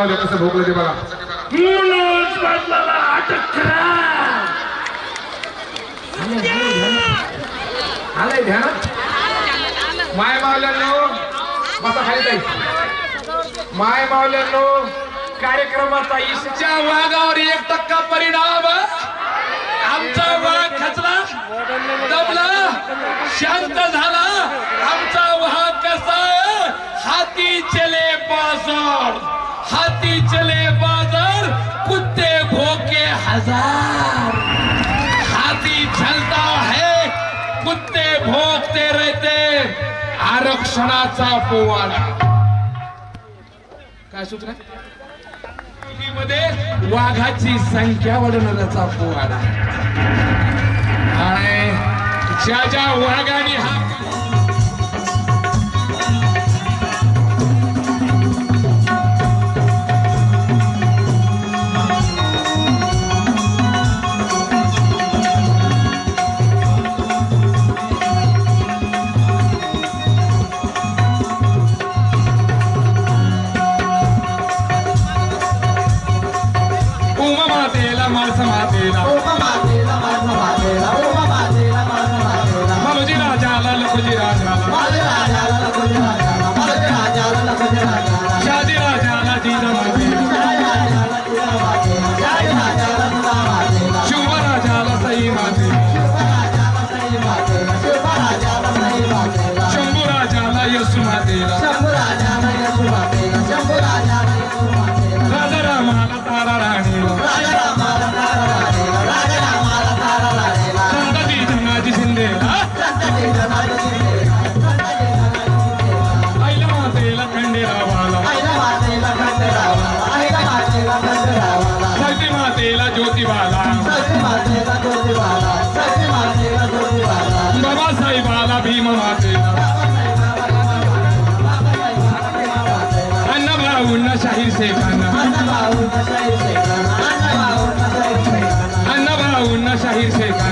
लावले कसं भोगलं ते बघा मनोज पाटलाला अटक करा. आलंय ध्यानात माय मावल्यांनो बसा खाली जाईल माय मावल्यांनो कार्यक्रमाचा ईशच्या वाघावर एक टक्का परिणाम. आमचा वाघ खचला दबला शांत झाला. आमचा वाघ कसा? हाती चले हाती चले बाजार कुत्ते भोके हजार। हाथी चलता है कुत्ते भोगते रहते। आरक्षणाचा पोवाडा। काय सूचना? मध्ये वाघाची संख्या वाढवण्याचा पोवाडा. आणि ज्या ज्या वाघाने हा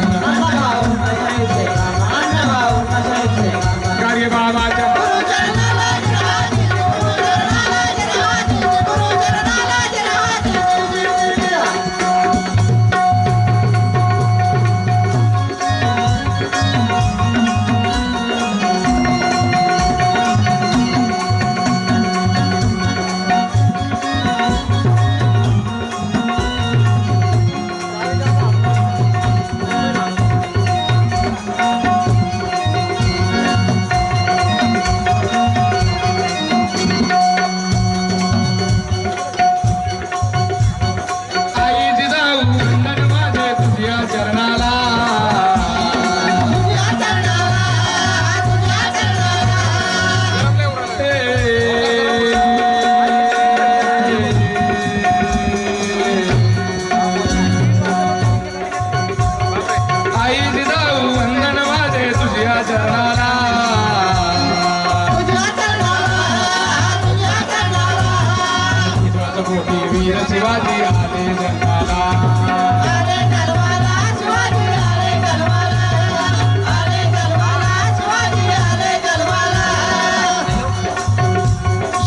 ありい。शिवाजी आले जन्माला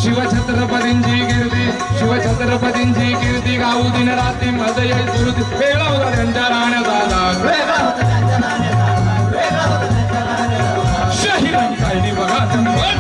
शिवछत्रपतींची कीर्ती शिवछत्रपतींची कीर्ती गाऊ दिन रात्री मदय सुरती वेगळा होता त्यांच्या राहण्याचा शहिरांनी बघा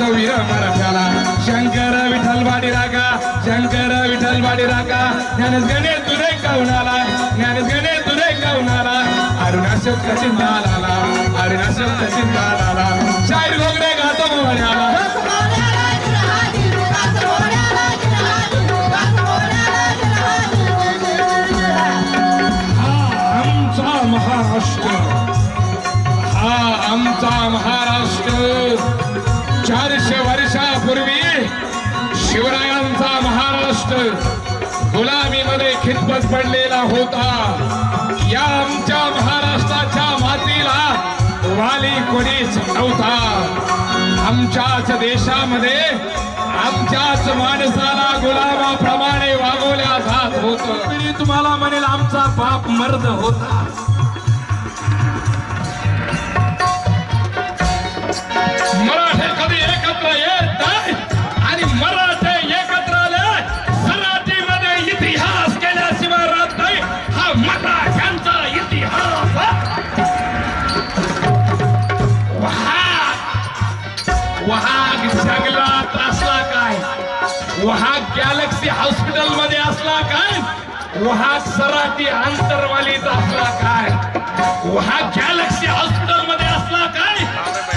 वीर मराठ्याला. शंकर विठ्ठलवाडी रागा शंकर विठ्ठलवाडी रागा. ज्ञानच गणेश तुझे कवणाला ज्ञानच गणेश तुझे कवणाला अरुणाशोक चिंताला अरुणाशोक चिंताला चारशे वर्षापूर्वी शिवरायांचा महाराष्ट्र गुलामीमध्ये खितपत पडलेला होता. या आमच्या महाराष्ट्राच्या मातीला वाली कोणीच नव्हता. आमच्याच देशामध्ये आमच्याच माणसाला गुलामाप्रमाणे वागवल्या जात होत. तुम्हाला म्हणेल आमचा बाप मर्द होता. वहा गॅलेक्सी हॉस्पिटलमध्ये असला काय? वहा सराठी आंतरवालीत असला काय? वहा गॅलेक्सी हॉस्पिटलमध्ये असला काय?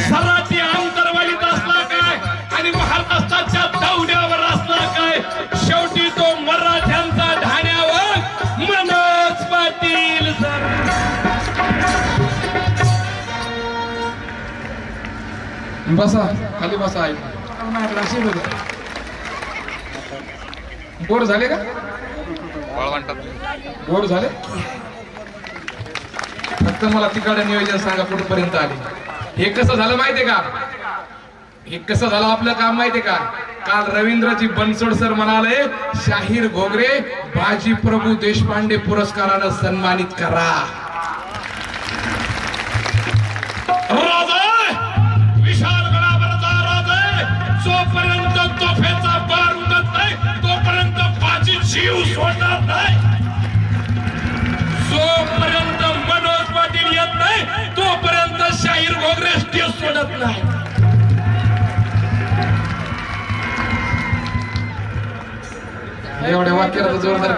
सराठी आंतरवालीत असला काय? आणि महाराष्ट्राच्या दौड्यावर असला काय? शेवटी तो मराठ्यांचा ढाण्यावर मनोज पाटील बसा खाली बसा आई. बोर झाले का? बोर झाले? फक्त मला तिकडे नियोजन सांगा कुठपर्यंत आले. हे कसं झालं माहितीये का? हे कसं झालं आपलं काम माहितीये का? काल रवींद्रजी बनसोड सर म्हणाले शाहीर घोगरे बाजी प्रभू देशपांडे पुरस्कारानं सन्मानित करा. शाहीर काँग्रेस स्टेज सोडत नाही. एवढ्या वाक्याला जोरदार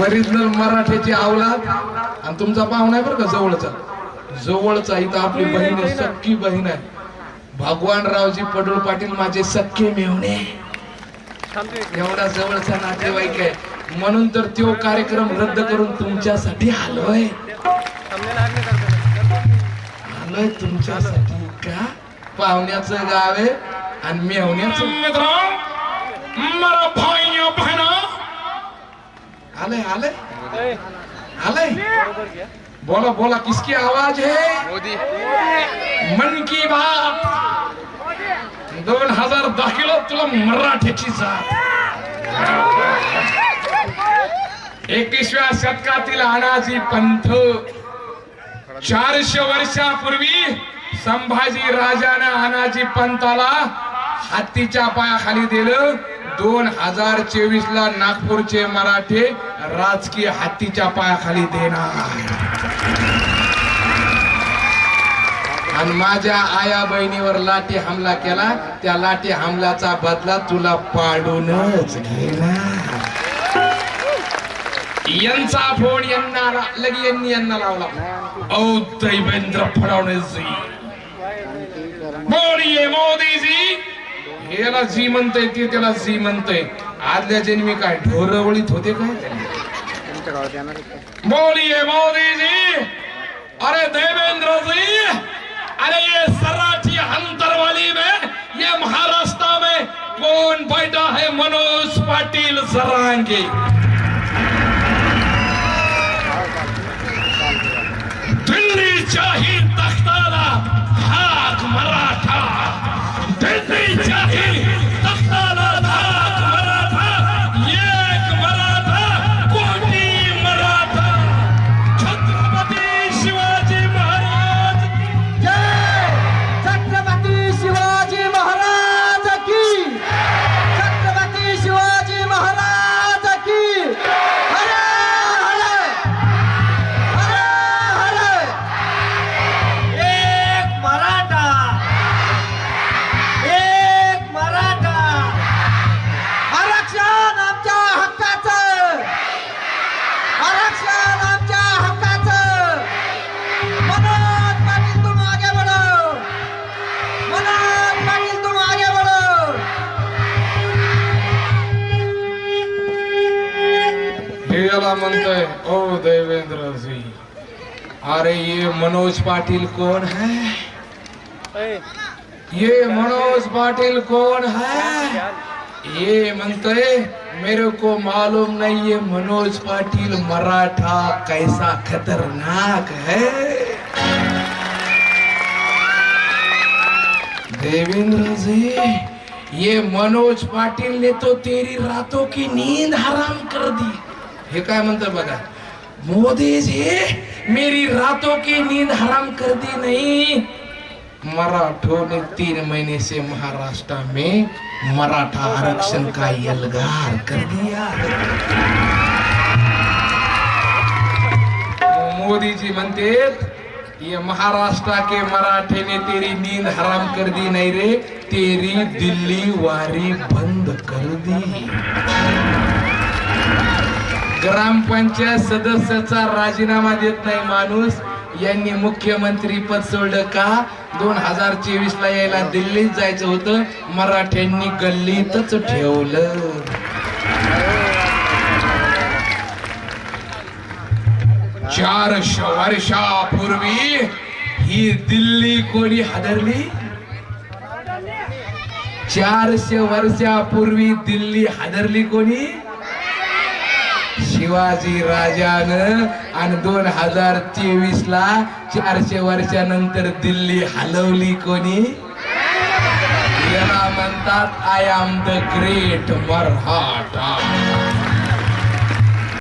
ओरिजिनल मराठीची अवलाद आणि तुमचा पाहुणा आहे बरं का जवळचा. जवळचा इथं आपली बहीण आहे सख्खी बहीण आहे. भगवान रावजी पडोळ पाटील माझे सख्खे मेवणे एवढा जवळचा नातेवाईक आहे. म्हणून तर तो कार्यक्रम रद्द करून तुमच्यासाठी आलोय. आलोय तुमच्यासाठी का? पाहुण्याचं गाव आहे आणि बहिणा आलंय आलंय? आलंय? बोला बोला किसकी आवाज है मोदी. मन की बात. दोन हजार दहा किलो तुला मराठीची जात. एकविसव्या शतकातील अनाजी पंथ. चारशे वर्षापूर्वी संभाजी राजानं अनाजी पंथाला हत्तीच्या पायाखाली दिलं. दोन हजार चोवीस ला नागपूरचे मराठे राजकीय हत्तीच्या पायाखाली देणार. आणि माझ्या आया बहिणीवर लाठी हमला केला. त्या लाठी हमल्याचा बदला तुला पाडूनच घेणार. यांचा फोन यांना ला- लगे यांनी यांना लावला. औ दैवेंद्र फडणवीस बोलिये मोदीजी. याला जी म्हणते ते त्याला जी म्हणते आदल्या जन्मी काय ढोरवळीत होते काय बोलिए मोदी जी अरे देवेंद्रजी अरे ये सराठी अंतरवाली में ये महाराष्ट्र में कौन बैठा है मनोज पाटिल सरांगे? याला ओ देवेंद्र जी अरे ये मनोज पाटिल कौन है? ये मनोज पाटिल कौन है? ये म्हणतोय, मेरे को मालूम नहीं ये मनोज पाटिल मराठा कैसा खतरनाक है. देवेंद्र जी ये मनोज पाटिल ने तो तेरी रातों की नींद हराम कर दी। हे काय म्हणतात बघा? मोदी जी मेरी रातों की नींद हराम कर दी नहीं। मराठों ने तीन महीने से महाराष्ट्र में मराठा आरक्षण का यलगार कर दिया। मोदी जी म्हणते ये महाराष्ट्र के मराठे ने तेरी नींद हराम कर दी नहीं रे तेरी दिल्ली वारी बंद कर दी। ग्रामपंचायत सदस्याचा राजीनामा देत नाही माणूस. यांनी मुख्यमंत्री पद सोडलं का? दोन हजार चोवीस ला यायला दिल्लीत जायचं होतं. मराठ्यांनी गल्लीतच ठेवलं. चारशे वर्षापूर्वी ही दिल्ली कोणी हादरली? चारशे वर्षापूर्वी दिल्ली हादरली कोणी? शिवाजी राजानं आणि दोन हजार तेवीस ला चारशे वर्षानंतर दिल्ली हलवली कोणी? याला म्हणतात आय आम द ग्रेट मराठा